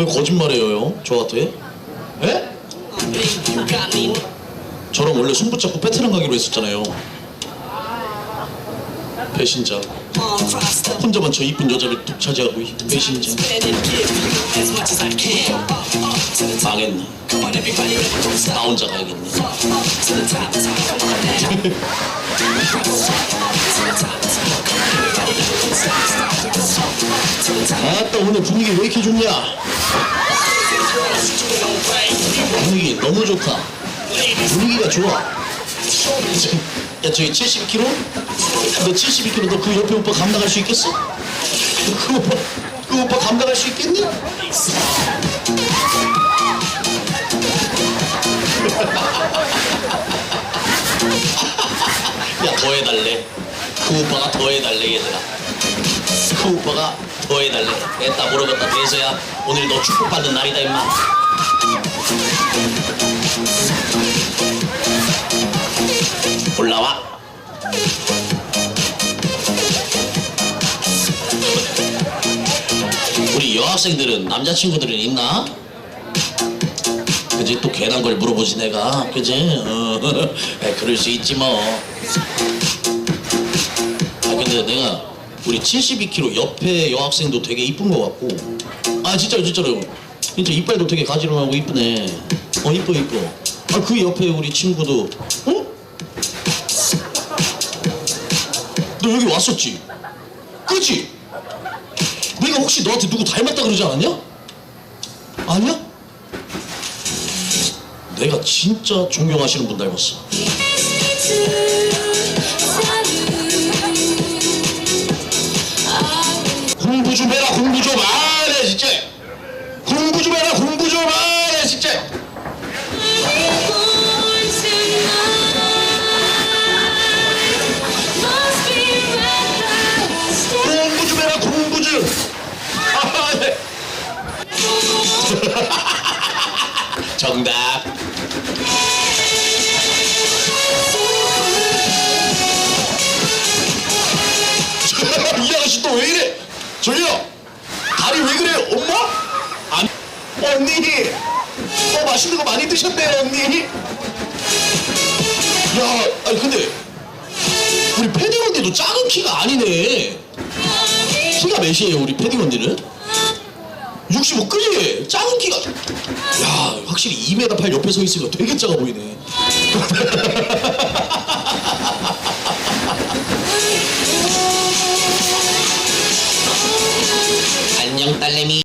왜 거짓말해요 저한테? 에? 저랑 원래 손 붙잡고 베트남 가기로 했었잖아요. 배신자. 혼자만 저 이쁜 여자를 뚝 차지하고 이 배신자. 망했네. 나 혼자 가야겠네. 아따 오늘 분위기 왜 이렇게 좋냐 분위기 너무 좋다 분위기가 좋아 야 저기 70kg? 너 72kg 너 그 옆에 오빠 감당할 수 있겠어? 그 오빠 그 오빠 감당할 수 있겠니? 야 더 해달래 그 오빠가 더 해달래 얘들아 그 오빠가 더 해달래. 됐다 모르겠다. 대서야. 오늘 너 축복받는 날이다 임마. 올라와. 우리 여학생들은 남자친구들은 있나? 그지? 또 괜한 걸 물어보지 내가. 그지? 어, 에, 그럴 수 있지 뭐. 아 근데 내가 우리 72kg 옆에 여학생도 되게 이쁜 것 같고 아 진짜로 진짜로 진짜 이빨도 되게 가지런하고 이쁘네 어 이뻐 이뻐 아 그 옆에 우리 친구도 어? 너 여기 왔었지? 그지? 내가 혹시 너한테 누구 닮았다 그러지 않았냐? 아니야? 내가 진짜 존경하시는 분 닮았어. 정답. 이 아가씨 또 왜 이래? 저기요. 다리 왜 그래요? 엄마? 안. 언니. 어 맛있는 거 많이 드셨대요 언니. 야, 아니 근데 우리 패딩 언니도 작은 키가 아니네. 키가 몇이에요 우리 패딩 언니는? 65 그지? 작은 키가. 야 확실히 2m 8 옆에 서 있으니까 되게 작아 보이네. 안녕 딸내미.